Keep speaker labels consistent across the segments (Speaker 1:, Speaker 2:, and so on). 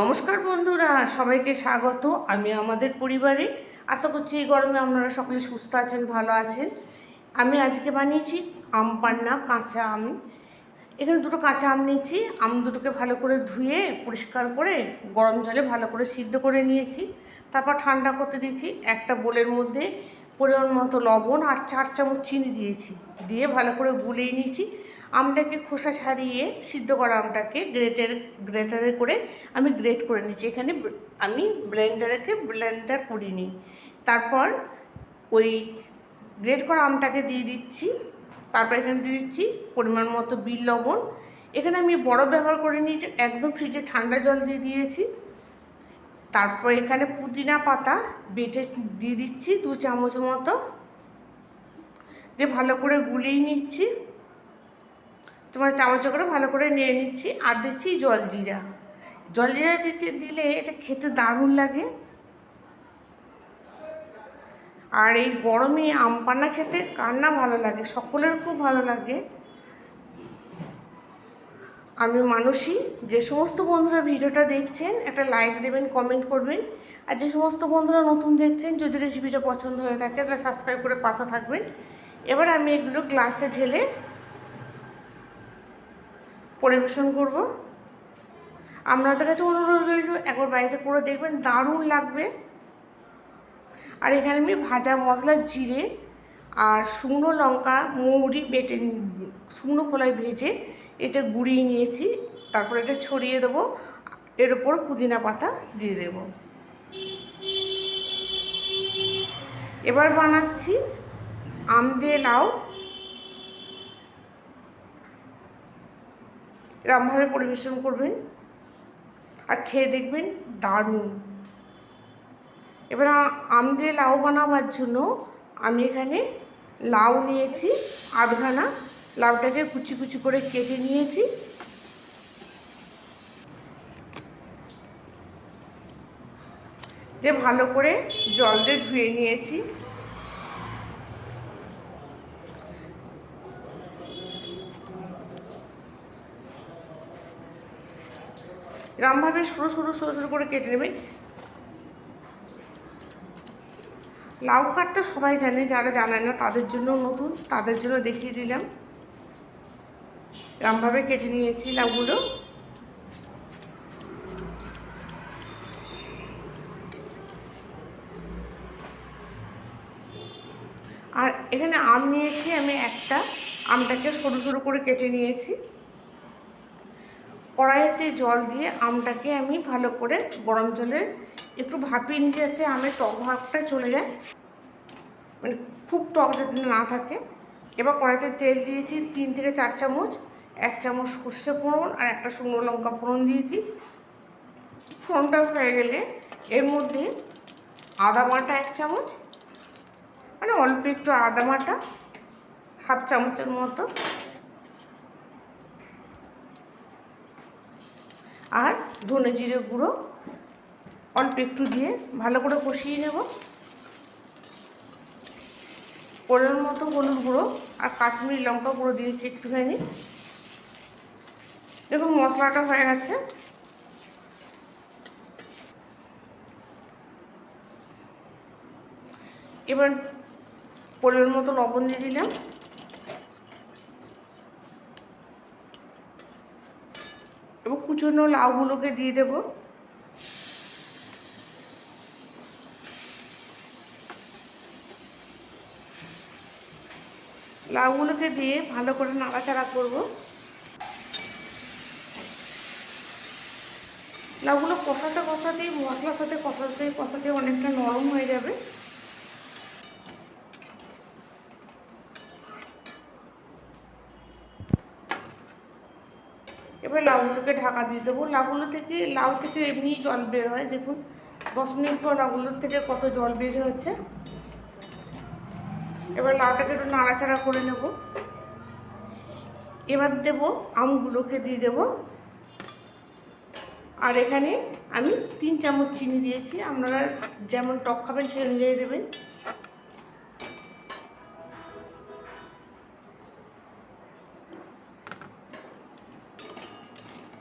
Speaker 1: নমস্কার বন্ধুরা, সবাইকে স্বাগত। আমি আমাদের পরিবারে। আশা করছি এই গরমে আপনারা সকলে সুস্থ আছেন, ভালো আছেন। আমি আজকে বানিয়েছি আম পান্না, কাঁচা আম। এখানে দুটো কাঁচা আম নিয়েছি। আম দুটোকে ভালো করে ধুয়ে, পরিষ্কার করে, গরম জলে ভালো করে সিদ্ধ করে নিয়েছি। তারপর ঠান্ডা করতে দিয়েছি একটা বোলের মধ্যে পরিমাণ মতো লবণ আর চার চামচ চিনি দিয়েছি। দিয়ে ভালো করে গুলিয়ে নিয়েছি। আমটাকে খোসা ছাড়িয়ে সিদ্ধ করা আমটাকে গ্রেটার, গ্রেটারে করে আমি গ্রেট করে নিচ্ছি। এখানে আমি ব্লেন্ডারকে ব্লেন্ডার করিনি। তারপর ওই গ্রেট করা আমটাকে দিয়ে দিচ্ছি। তারপর এখানে দিয়ে দিচ্ছি পরিমাণ মতো বিল লবণ। এখানে আমি বরফ ব্যবহার করে নিয়েছি একদম ফ্রিজে ঠান্ডা জল দিয়ে দিয়েছি। তারপর এখানে পুদিনা পাতা বেটে দিয়ে দিচ্ছি দু চামচ মতো। দিয়ে ভালো করে গুলিয়ে নিচ্ছি। তোমার চামচে করে ভালো করে নিয়ে নিচ্ছি। আর দিচ্ছি জলজিরা জলজিরা দিতে দিলে এটা খেতে দারুণ লাগে। আর এই গরমে আম পান্না খেতে কার না ভালো লাগে? সকলের খুব ভালো লাগে। আমি মানুষই যে সমস্ত বন্ধুরা ভিডিওটা দেখছেন, একটা লাইক দেবেন কমেন্ট করবেন। আর যে সমস্ত বন্ধুরা নতুন দেখছেন, যদি রেসিপিটা পছন্দ হয়ে থাকে তাহলে সাবস্ক্রাইব করে পাশে থাকবেন। এবার আমি এগুলো গ্লাসে ঢেলে পরিবেশন করব। আপনাদের কাছে অনুরোধ রইল, একবার বাড়িতে করে দেখবেন, দারুণ লাগবে। আর এখানে আমি ভাজা মশলা, জিরে আর শুকনো লঙ্কা, মৌরি বেটে শুকনো খোলায় ভেজে এটা গুঁড়িয়ে নিয়েছি, তারপর এটা ছড়িয়ে দেবো, এর ওপর পুদিনা পাতা দিয়ে দেবো। এবার বানাচ্ছি আম দিয়ে লাউ এরমভাবে পরিবেশন করবেন আর খেয়ে দেখবেন দারুণ। এবার আম দিয়ে লাউ বানাবার জন্য আমি এখানে লাউ নিয়েছি, আধখানা। লাউটাকে কুচি কুচি করে কেটে নিয়েছি। দিয়ে ভালো করে জল দিয়ে ধুয়ে নিয়েছি। এরমভাবে সরু সরু সরু সরু করে কেটে নেবেন লাউ কাটতে সবাই জানে, যারা জানে না, তাদের জন্য নতুন, তাদের জন্য দেখিয়ে দিলাম। এরমভাবে কেটে নিয়েছি লাউগুলো। আর এখানে আম নিয়েছি, আমি একটা। আমটাকে সরু সরু করে কেটে নিয়েছি। কড়াইতে জল দিয়ে আমটাকে আমি ভালো করে গরম জলে একটু ভাপিয়ে নিয়ে যাতে আমের টক ভাবটা চলে যায়। মানে খুব টক যাতে না থাকে। এবার কড়াইতে তেল দিয়েছি তিন থেকে চার চামচ, এক চামচ সর্ষে ফোড়ন আর একটা শুকনো লঙ্কা ফোড়ন দিয়েছি। ফোড়নটা হয়ে গেলে এর মধ্যে আদা বাটা এক চামচ মানে অল্প একটু আদা বাটা, হাফ চামচের মতো আর ধনে জিরে গুঁড়ো অল্প একটু দিয়ে ভালো করে কষিয়ে নেব। পরিমাণ মতো হলুদ গুঁড়ো আর কাশ্মীরি লঙ্কা গুঁড়ো দিয়েছি একটুখানি। দেখুন মশলাটা হয়ে গেছে। এবার পরিমাণ মতো লবণ দিয়ে দিলাম। এবং কুচনো লাউগুলোকে দিয়ে দেব। লাউগুলোকে দিয়ে ভালো করে নাড়াচাড়া করব। লাউগুলো কষাতে কষাতেই মশলার সাথে কষাতে কষাতে অনেকটা নরম হয়ে যাবে। এবার লাউগুলোকে ঢাকা দিয়ে দেবো। লাউগুলো থেকে, লাউ থেকে এমনি জল বের হয়, দেখুন। দশ মিনিট পর লাউগুলোর থেকে কত জল বের হচ্ছে। এবার লাউটাকে একটু নাড়াচাড়া করে নেব। এবার দেব আমগুলোকে দিয়ে দেব। আর এখানে আমি তিন চামচ চিনি দিয়েছি। আপনারা যেমন টক খাবেন সেই অনুযায়ী দেবেন।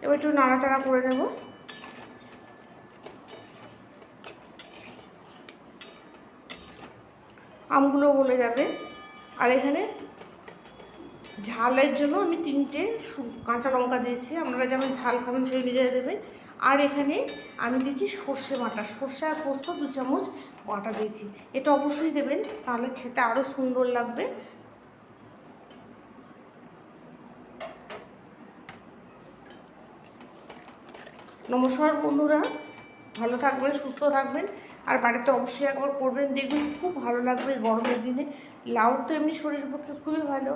Speaker 1: এবার একটু নাড়াচাড়া করে নেব। আমগুলো গলে যাবে। আর এখানে ঝালের জন্য আমি তিনটে কাঁচা লঙ্কা দিয়েছি। আপনারা যেমন ঝাল খাবেন সেই নিজে দেবেন। আর এখানে আমি দিয়েছি সর্ষে বাটা। সর্ষে আর পোস্ত দু চামচ বাটা দিয়েছি। এটা অবশ্যই দেবেন, তাহলে খেতে আরও সুন্দর লাগবে। নমস্কার বন্ধুরা, ভালো থাকবেন, সুস্থ থাকবেন। আর বাড়িতে অবশ্যই একবার করবেন, দেখবেন খুব ভালো লাগবে এই গরমের দিনে। লাউড তো এমনি শরীরের পক্ষে খুবই ভালো।